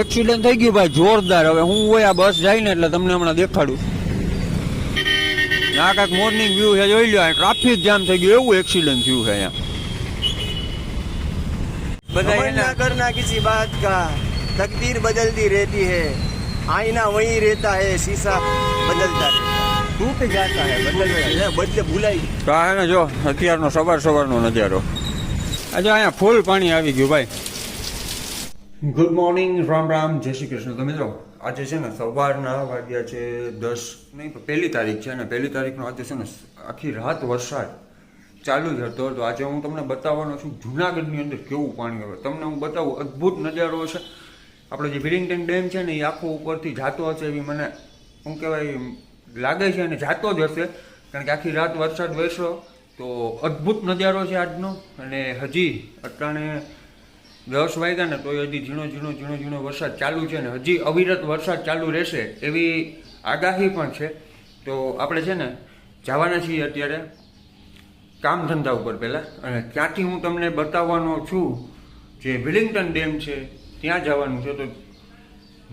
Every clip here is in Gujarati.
એક્સિડન્ટ થઈ ગયું ભાઈ જોરદાર. હવે હું હોય આ બસ જાય ને એટલે તમને હમણાં દેખાડું. આ કાંઈક મોર્નિંગ વ્યૂ છે જોઈ લો ટ્રાફિક જામ થઈ ગયું એવું એક્સિડન્ટ થયું છે અહીંયા. બધા એના કરના કિસી બાત કા. તકદીર બદલતી રહેતી હે. આઈના વહી રહેતા હે શીશા બદલતા ટૂટ જાતા હે બદલતા બદલે ભૂલાઈ કાંઈ જો અત્યારનો સવાર સવારનો નજારો આજે અહીંયા ફૂલ પાણી આવી ગયું ભાઈ. ગુડ મોર્નિંગ રામ રામ જય શ્રી કૃષ્ણ. તમે મિત્રો, આજે છે ને સવારના વાગ્યા છે દસ, નહીં પહેલી તારીખ છે ને, પહેલી તારીખનો આજે છે ને આખી રાત વરસાદ ચાલુ જ હતો. તો આજે હું તમને બતાવવાનો છું, જુનાગઢની અંદર કેવું પાણી આવે તમને હું બતાવું, અદ્ભુત નજારો છે. આપણો જે વિલિંગ્ટન ડેમ છે ને, એ આખો ઉપરથી જાતો હશે એવી મને, શું કહેવાય લાગે છે અને જાતો જ હશે. કારણ કે આખી રાત વરસાદ વરસ્યો. તો અદ્ભુત નજારો છે આજનો. અને હજી અટાણે દસ વાગ્યા ને તોય હજી ઝીણો ઝીણો ઝીણો ઝીણો વરસાદ ચાલુ છે ને હજી અવિરત વરસાદ ચાલુ રહેશે એવી આગાહી પણ છે. તો આપણે છે ને જવાના છીએ અત્યારે કામ ધંધા ઉપર પહેલાં. અને ત્યાંથી હું તમને બતાવવાનો છું, જે વિલિંગ્ટન ડેમ છે, ત્યાં જવાનું છે. તો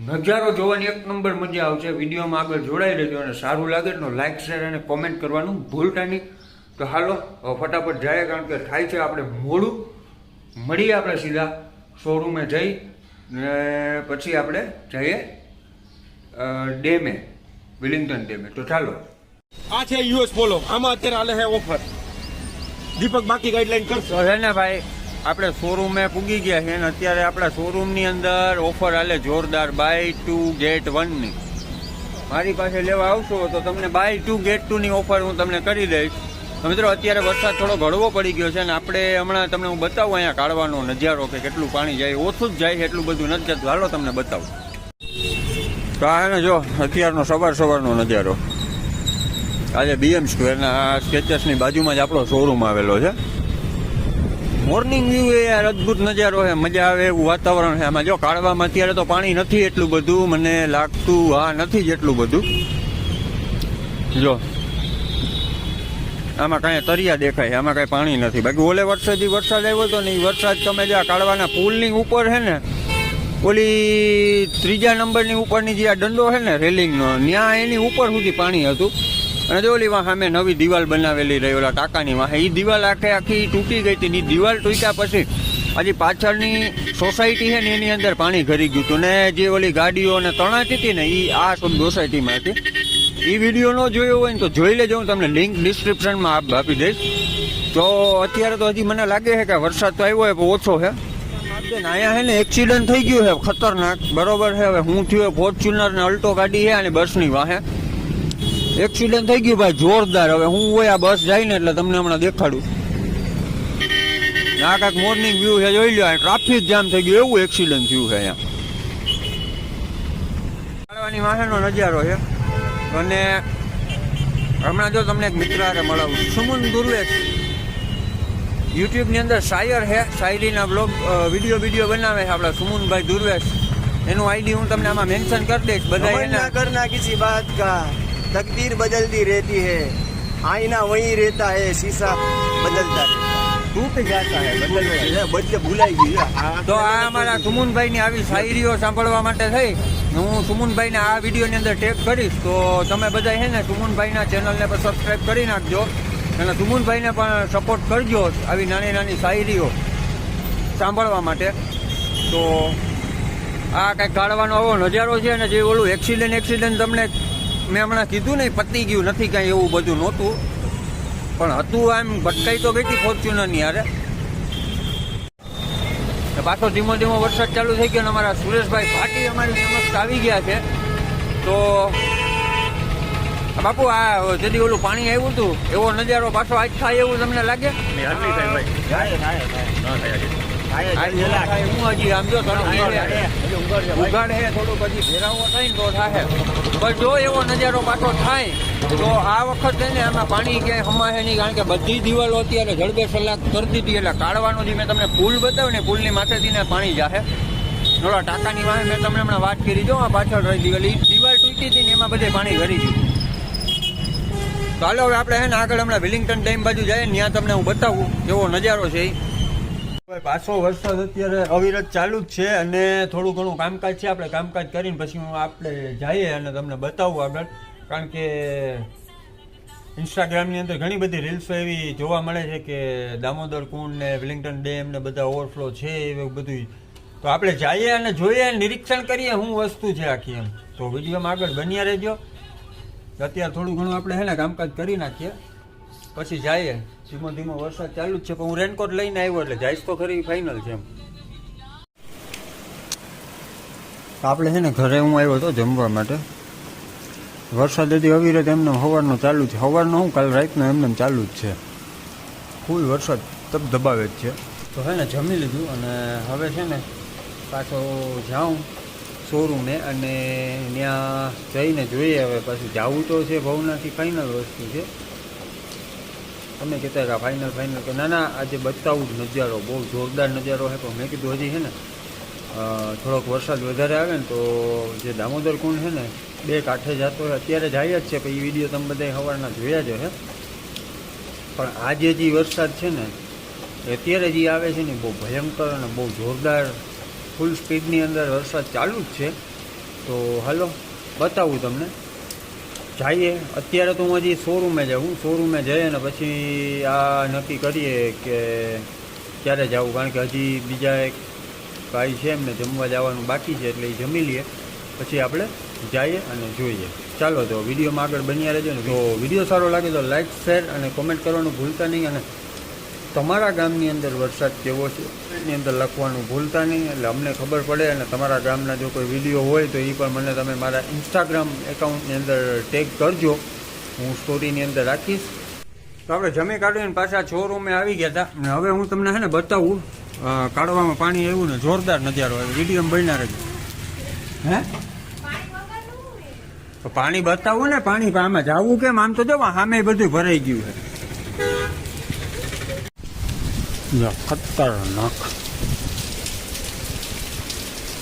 નજારો જોવાની એક નંબર મજા આવશે. વિડીયોમાં આગળ જોડાઈ રહેજો અને સારું લાગે તો લાઇક શેર અને કોમેન્ટ કરવાનું ભૂલતા નહીં. તો હાલો ફટાફટ જાય, કારણ કે થાય છે આપણે મોડું. મળીએ આપણે સીધા શોરૂમે જઈ ને પછી આપણે જઈએ ડેમે વિલિંગ્ટન ડેમે. તો ચાલો. આ છે યુએસ પોલો આમાં અત્યારે હાલે છે ઓફર દીપક બાકી ગાઈડલાઈન કરશે હે ને ભાઈ આપણે શોરૂમે પૂગી ગયા છે અને અત્યારે આપણા શોરૂમની અંદર ઓફર હાલે જોરદાર બાય ટુ ગેટ વનની મારી પાસે લેવા આવશો તો તમને બાય ટુ ગેટ ટુની ઓફર હું તમને કરી દઈશ. તો મિત્રો, અત્યારે વરસાદ થોડો ઘડવો પડી ગયો છે અને આપણે હમણાં તમને હું બતાવું અહીંયા કાઢવાનો નજારો કે કેટલું પાણી જાય, ઓછું જ જાય એટલું બધું નથી જતું. હાલો તમને બતાવું. તો આ જો, અત્યારનો સવાર સવારનો નજારો. આજે બીએમ સ્ક્વેરના સ્કેચર્સની બાજુમાં જ આપણો શોરૂમ આવેલો છે. મોર્નિંગ વ્યૂ એ અદ્ભુત નજારો છે, મજા આવે એવું વાતાવરણ છે. આમાં જો કાઢવામાં અત્યારે તો પાણી નથી એટલું બધું, મને લાગતું હા નથી જ એટલું બધું. જો આમાં કાંઈ તરિયા દેખાય આમાં કાંઈ પાણી નથી. બાકી ઓલે વર્ષેથી વરસાદ આવ્યો હતો ને એ વરસાદ તમે જે આ કાઢવાના પુલની ઉપર છે ને, ઓલી ત્રીજા નંબરની ઉપરની જે આ દંડો છે ને રેલિંગનો, ત્યાં એની ઉપર સુધી પાણી હતું. અને જો ઓલી વાં સામે નવી દિવાલ બનાવેલી રહી, ઓલા ટાંકાની વાં એ દિવાલ આખે આખી તૂટી ગઈ હતી એ દિવાલ તૂટ્યા પછી હજી પાછળની સોસાયટી છે ને એની અંદર પાણી ઘરી ગયું હતું. ને જે ઓલી ગાડીઓને તણાતી હતી ને એ આ સોસાયટીમાં હતી. એ વીડિયો ન જોયો હોય ને તો જોઈ લેજો, હું તમને લિંક ડિસ્ક્રિપ્શનમાં આપ- દઈશ. તો અત્યારે તો હજી મને લાગે છે કે વરસાદ તો આવ્યો હોય, પણ ઓછો છે. અહીંયા છે ને એક્સિડન્ટ થઈ ગયું છે, ખતરનાક. બરોબર છે, હવે હું થયો, ફોર્ચ્યુનર ને અલ્ટો ગાડી છે અને બસની વાહે. એક્સિડન્ટ થઈ ગયું ભાઈ, જોરદાર. હવે હું હોય આ બસ જાય ને એટલે તમને હમણાં દેખાડું. આ કાંક મોર્નિંગ વ્યૂ છે, જોઈ લો ટ્રાફિક જામ થઈ ગયું, એવું એક્સિડન્ટ થયું છે અહીંયા. કાઢવાની વાહનો નજારો છે. અને હમણાં જો તમને એક મિત્ર આરે મળાવું સુમન દુર્વે યુટ્યુબની અંદર શાયર હે શાયરીના બ્લોગ વીડિયો વીડિયો બનાવે છે આપણા સુમનભાઈ દુર્વેશ એનું આઈડી હું તમને આમાં મેન્શન કરી દઈશ. બધા એના ઘરના કિસી બાત કા તકદીર બદલતી રહેતી હે. આઈના વહી રહેતા હે શીશા બદલતા ટૂટ જાતા હે? બદલ બદલે ભૂલાઈ ગયું તો આ અમારા સુમનભાઈની આવી શાયરીઓ સાંભળવા માટે થઈ. હું સુમનભાઈને આ વિડીયોની અંદર ટેગ કરીશ, તો તમે બધા છે ને સુમનભાઈના ચેનલને પણ સબસ્ક્રાઈબ કરી નાખજો. અને સુમનભાઈને પણ સપોર્ટ કરજો આવી નાની નાની શાયરીઓ સાંભળવા માટે. તો આ કંઈક કાઢવાનો આવો નજારો છે ને જે ઓલું એક્સિડન્ટ એક્સિડન્ટ તમને મેં હમણાં કીધું નહીં, પતી ગયું, નથી કાંઈ એવું બધું નહોતું. પણ હતું આમ, ભટકાઈ તો ગઈ હતી ફોર્ચ્યુનરની યારે ને પાછો ધીમો ધીમો વરસાદ ચાલુ થઈ ગયો ને અમારા સુરેશભાઈ ફાટી અમારી સમક્ષ આવી ગયા છે. તો બાપુ આ જદી ઓલું પાણી આવ્યું હતું એવો નજારો પાછો આજ થાય એવું તમને લાગે? આજ થાય. હું હજી આમ જો થોડું થોડુંક હજી ભેરાવો થાય ને તો થાય પણ જો એવો નજારો પાછો થાય તો આ વખત છે ને આમાં પાણી ક્યાંય હમાશે નહીં કારણ કે બધી દિવાલો અત્યારે જડબે સલાક કરી દીધી એટલે કાઢવાનો જે મેં તમને પુલ બતાવ્યો ને પુલની માથેથી ને પાણી જાહે. નોડા ટાંકાની વાહે મેં તમને હમણાં વાત કરી જો આ પાછળ રહી દિવાલ એ દિવાલ તૂટી હતી ને એમાં બધે પાણી ભરી ગયું. તો હાલો હવે આપણે હે ને આગળ હમણાં વિલિંગ્ટન ડેમ બાજુ જાય ત્યાં તમને હું બતાવું કેવો નજારો છે ભાઈ પાછો વરસાદ અત્યારે અવિરત ચાલુ જ છે અને થોડું ઘણું કામકાજ છે. આપણે કામકાજ કરીને પછી હું આપણે જઈએ અને તમને બતાવું આગળ. કારણ કે ઇન્સ્ટાગ્રામની અંદર ઘણી બધી રીલ્સો એવી જોવા મળે છે કે દામોદર કુંડ ને વિલિંગ્ટન ડેમ ને બધા ઓવરફ્લો છે એવું બધું તો આપણે જઈએ અને જોઈએ નિરીક્ષણ કરીએ શું વસ્તુ છે આખી એમ. તો વિડીયોમાં આગળ બન્યા રહેજો. અત્યારે થોડું ઘણું આપણે હે ને કામકાજ કરી નાખીએ. પછી જઈએ. ધીમો ધીમો વરસાદ ચાલુ જ છે, પણ હું રેનકોટ લઈને આવ્યો એટલે જાઈશ તો ખરી ફાઇનલ છે એમ. આપણે છે ને ઘરે હું આવ્યો હતો જમવા માટે. વરસાદ હજી અવિરત એમને સવારનો ચાલુ છે. સવારનો હું કાલ રાતનો એમને ચાલુ જ છે. ફૂલ વરસાદ તબ દબાવે જ છે. તો હે ને જમી લીધું અને હવે છે ને પાછો જાઉં શોરૂમે અને ત્યાં જઈને જોઈએ હવે પાછું જવું તો છે ભવનાથી ફાઇનલ વસ્તુ છે. તમે કહેતા કે ફાઇનલ ફાઇનલ કે ના ના આજે બતાવું જ નજારો, બહુ જોરદાર નજારો છે, પણ મેં કીધું હજી છે ને થોડોક વરસાદ વધારે આવે ને તો જે દામોદર કુંડ છે ને, બે કાંઠે જતો હોય, અત્યારે જાય જ છે, પણ એ વીડિયો તમે બધા સવારના જોયા જ હે પણ આજે જે વરસાદ છે ને અત્યારે જે આવે છે ને બહુ ભયંકર અને બહુ જોરદાર ફૂલ સ્પીડની અંદર વરસાદ ચાલુ જ છે. તો હાલો, બતાવું તમને. જઈએ. અત્યારે તો હું હજી શોરૂમે જાઉં. શોરૂમે જઈએ ને પછી આ નક્કી કરીએ કે ક્યારે જવું. કારણ કે હજી બીજા એક ભાઈ છે એમને જમવા જવાનું બાકી છે એટલે એ જમી લઈએ પછી આપણે જઈએ અને જોઈએ. ચાલો તો વિડીયોમાં આગળ બન્યા રહેજો ને. તો વીડિયો સારો લાગે તો લાઈક શેર અને કોમેન્ટ કરવાનું ભૂલતા નહીં અને તમારા ગામની અંદર વરસાદ કેવો છે? એની અંદર લખવાનું ભૂલતા નહીં, એટલે અમને ખબર પડે અને તમારા ગામના જો કોઈ વીડિયો હોય તો એ પણ મને તમે મારા ઇન્સ્ટાગ્રામ એકાઉન્ટની અંદર ટેગ કરજો. હું સ્ટોરીની અંદર રાખીશ. તો આપણે જમી કાઢીને પાછા શોરૂમે આવી ગયા હતા અને હવે હું તમને છે ને બતાવું કાઢવામાં પાણી આવ્યું ને જોરદાર નજારો આવ્યો. વીડિયો બન્યા રહેજો. હે? પાણી બતાવું ને, પાણી આમાં જવું કેમ? આમ તો જો સામે બધું ભરાઈ ગયું છે જો ખતરનાક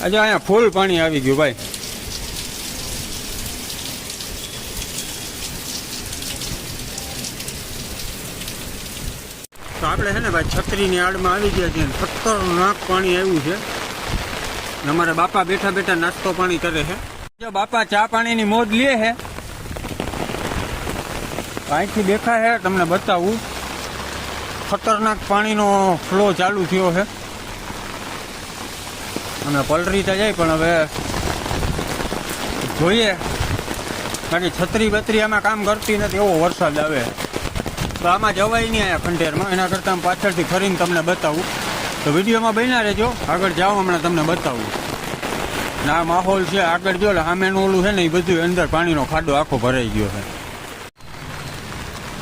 આજે અહીંયા ફૂલ પાણી આવી ગયું ભાઈ. તો આપણે છે ને ભાઈ છત્રીની આડમાં આવી ગયા છીએ. ખતરનાક પાણી આવ્યું છે. અમારા બાપા બેઠા બેઠા નાસ્તો પાણી કરે છે. જો બાપા ચા પાણીની મોજ લે છે. અહીંથી દેખાય છે, તમને બતાવું. ખતરનાક પાણીનો ફ્લો ચાલુ થયો છે. અને પલરી તો જાય, પણ હવે જોઈએ. બાકી છત્રી બત્રી આમાં કામ કરતી નથી, એવો વરસાદ આવે. તો આમાં જવાય નહીં આ ખંડેરમાં, એના કરતાં પાછળથી ફરીને તમને બતાવું. તો વિડીયોમાં બન્યા રહેજો, આગળ જાઓ, હમણાં તમને બતાવું. ના માહોલ છે, આગળ જો સામેનું ઓલું છે ને, એ બધું અંદર પાણીનો ખાડો આખો ભરાઈ ગયો છે.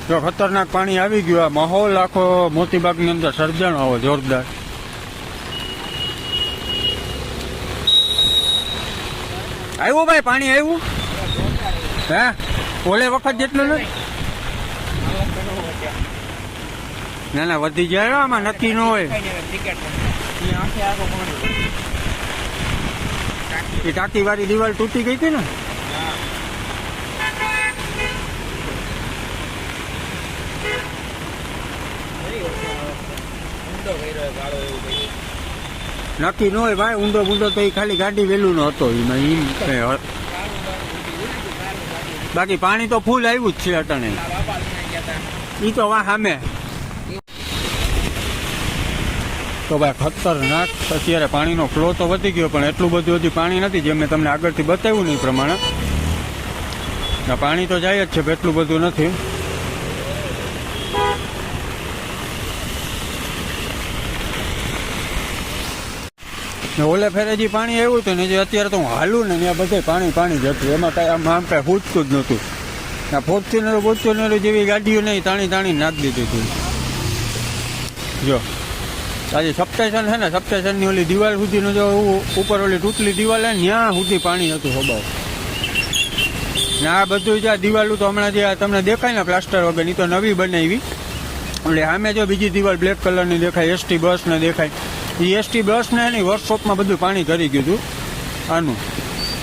જો ખતરનાક પાણી આવી ગયું આ માહોલ આખો મોતીબાગની અંદર સર્જણ આવો જોરદાર. આવ્યું ભાઈ પાણી આવ્યું? હે? ઓલે વખત જેટલું નહીં ના ના વધી જાય આમાં નક્કી ન હોય. એ ટાંકી વાળી દિવાલ તૂટી ગઈ હતી ને? નક્કી ન હોય ભાઈ ઊંડો ઊંડો તો એ ખાલી ગાડી વેલું નો હતો એમાં ઈમ બાકી પાણી તો ફૂલ આવ્યું જ છે અટાણે. ઈ તો વાહ સામે તો ભાઈ ખતરનાક અત્યારે પાણીનો ફ્લો તો વધી ગયો પણ એટલું બધું હજી પાણી નથી જે મેં તમને આગળથી બતાવ્યું નહીં પ્રમાણે. પાણી તો જાય જ છે એટલું બધું નથી. ને ઓલે ફેરે જે પાણી આવ્યું હતું ને જે અત્યારે તો હું હાલું ને ત્યાં બધે પાણી પાણી જ એમાં કાંઈ આમ આમ કાંઈ પૂછતું જ નહોતું. આ ફોર્ચ્યુનર ફોર્ચ્યુનર જેવી ગાડીઓ નહીં, તાણી તાણી નાખી દીધું હતું. જો, આજે સબસ્ટેશન છે ને સબસ્ટેશનની ઓલી દિવાલ સુધીનું જો ઉપર ઓલી તૂટલી દિવાલ હે ત્યાં સુધી પાણી હતું હોબાવ ને આ બધું જે આ દિવાલું તો હમણાં જે તમને દેખાય ને પ્લાસ્ટર વગર તો નવી બનાવી. એટલે સામે જો બીજી દિવાલ બ્લેક કલરની દેખાય, એસટી બસ ને દેખાય. એ એસટી બસ ને એની વર્કશોપમાં બધું પાણી કરી ગયું હતું. આનું.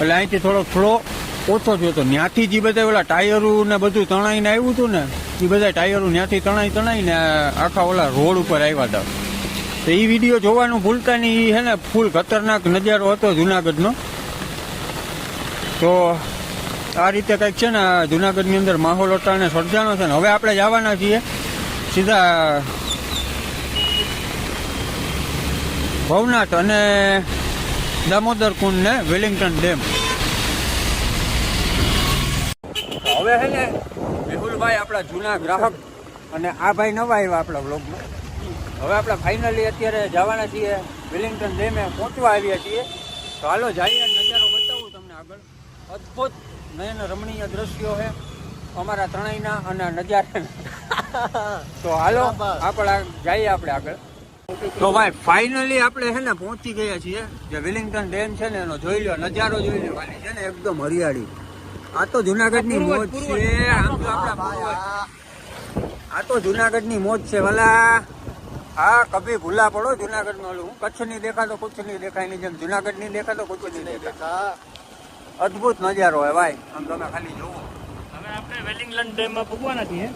એટલે અહીંથી થોડો ફ્લો ઓછો થયો હતો. ત્યાંથી જે બધા ઓલા ટાયરો ને બધું તણાઈને આવ્યું હતું ને, એ બધા ટાયરો ત્યાંથી તણાઈ તણાઈને આખા ઓલા રોડ ઉપર આવ્યા હતા. તો એ વીડિયો જોવાનું ભૂલતા નહીં. એ હે ને ફૂલ ખતરનાક નજારો હતો જુનાગઢનો. તો આ રીતે કંઈક છે ને, જુનાગઢની અંદર માહોલ અટાણે સર્જાનો છે ને. હવે આપણે જવાના છીએ. સીધા ભવનાથ અને દામોદર કુંડ ને વેલિંગ્ટન ડેમ. હવે છે ને મેહુલભાઈ આપણા જૂના ગ્રાહક અને આ ભાઈ નવા આવ્યા આપણા બ્લોગમાં હવે આપણે ફાઇનલી અત્યારે જવાના છીએ વેલિંગ્ટન ડેમે પહોંચવા આવ્યા છીએ. તો હાલો જઈએ નજારો બતાવું તમને આગળ. અદ્ભુત નયન રમણીય દ્રશ્યો છે અમારા ત્રણેયના અને નજારા તો હાલો આપણે જઈએ આપણે આગળ. તો ભાઈ ફાઇનલી આપણે છે ને પહોંચી ગયા છીએ. જે વિલિંગ્ટન ડેમ છે ને એનો જોઈ લો નજારો જોઈ લો ખાલી છે ને એકદમ હરિયાળી. આ તો જુનાગઢની મોજ છે આમ તો આપણા. આ તો જુનાગઢની મોજ છે ભલા. હા કભી ભૂલા પડો જુનાગઢ નો હું કચ્છની દેખાતો કુછ નહીં દેખાયની જેમ જુનાગઢની દેખાતો કુછ નહીં દેખાય અદભુત નજારો હે ભાઈ. આમ તમે ખાલી જોવો હવે આપણે વેલિંગ્ટન ડેમમાં પૂગવાના છીએ.